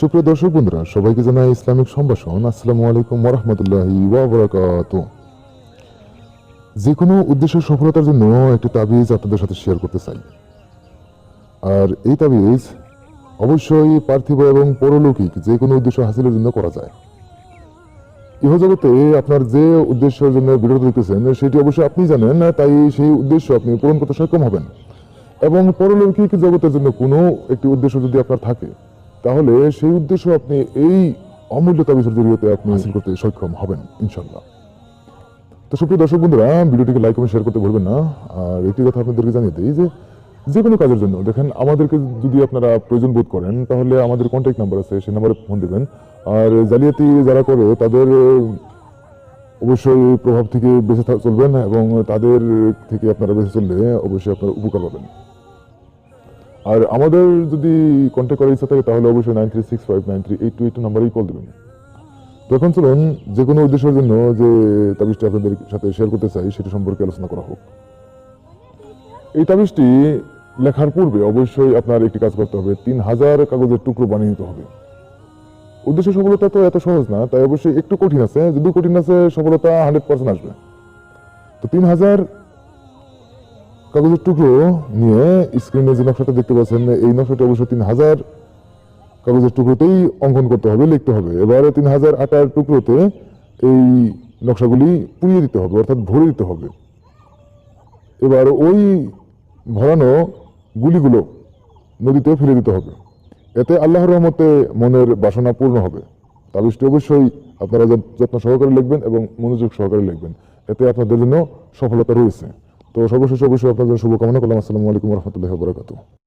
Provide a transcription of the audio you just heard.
সুপ্রিয় দর্শক বন্ধুরা, সবাইকে জানাই ইসলামিক সম্ভাষণ আসসালামু আলাইকুম ওরহমতুল্লাহি ওয়াবারাকাত। যে কোনো উদ্দেশ্য সফলতার জন্য একটি তাবিজ আপনাদের সাথে শেয়ার করতে চাই। আর এই তাবিজ অবশ্যই পার্থিব এবং পরলৌকিক যে কোনো উদ্দেশ্য হাসিলের জন্য করা যায়। ইহজগতে আপনার যে উদ্দেশ্যের জন্য বিরত দিতেছেন সেটি অবশ্যই আপনি জানেন, তাই সেই উদ্দেশ্য আপনি পূরণ করতে সক্ষম হবেন। এবং পরলৌকিক জগতের জন্য কোনো একটি উদ্দেশ্য যদি আপনার থাকে তাহলে সেই উদ্দেশ্য আপনি এই অমূল্য তাবিজের জরিয়তে আপনি হাসিল করতে সক্ষম হবেন ইনশাল্লাহ তো সুপ্রিয় দর্শক বন্ধুরা, ভিডিওটিকে লাইক এবং শেয়ার করতে ভুলবেন না। আর একটি কথা আপনাদেরকে জানিয়ে দিই যে যে কোনো কাজের জন্য, দেখেন, আমাদেরকে যদি আপনারা প্রয়োজন বোধ করেন, তাহলে আমাদের কন্ট্যাক্ট নাম্বার আছে, সেই নাম্বারে ফোন দিবেন। আর জালিয়াতি যারা করে, তাদের, অবশ্যই প্রভাব থেকে বেঁচে চলবেন এবং তাদের থেকে আপনারা বেঁচে চললে অবশ্যই আপনারা উপকার পাবেন। আর আমাদের যদি কন্ট্যাক্ট করার ইচ্ছা থাকে, তাহলে অবশ্যই nine three six five nine three eight two eight নাম্বারেই কল দেবেন। তো এখন চলুন, যে কোনো উদ্দেশ্যের জন্য যে তাবিজটি আপনাদের সাথে শেয়ার করতে চাই, সেটি সম্পর্কে আলোচনা করা হোক। এই তাবিজটি লেখার পূর্বে অবশ্যই আপনার একটি কাজ করতে হবে, তিন হাজার কাগজের টুকরো বানিয়ে নিতে হবে। উদ্দেশ্য সফলতা তো এত সহজ না, তাই অবশ্যই একটু কঠিন আছে, যদি কঠিন আছে সফলতা হান্ড্রেড পার্সেন্ট আসবে। তো তিন হাজার কাগজের টুকরো নিয়ে স্ক্রিনে যে নকশাটা দেখতে পাচ্ছেন, এই নকশাটি অবশ্যই তিন হাজার কাগজের টুকরোতেই অঙ্কন করতে হবে, লিখতে হবে। এবারে তিন হাজার আটার টুকরোতে এই নকশাগুলি পুড়িয়ে দিতে হবে, অর্থাৎ ভরে দিতে হবে। এবার ওই ভরানো গুলিগুলো নদীতে ফেলে দিতে হবে। এতে আল্লাহর রহমতে মনের বাসনা পূর্ণ হবে। তাবিজটি অবশ্যই আপনারা যত্ন সহকারে লিখবেন এবং মনোযোগ সহকারে লিখবেন। এতে আপনাদের জন্য সফলতা রয়েছে। তো সর্বশেষ অবশ্যই আপনাদের শুভকামনা। করলাম আসসালামু আলাইকুম রহমতুল্লাহ বরাকাতু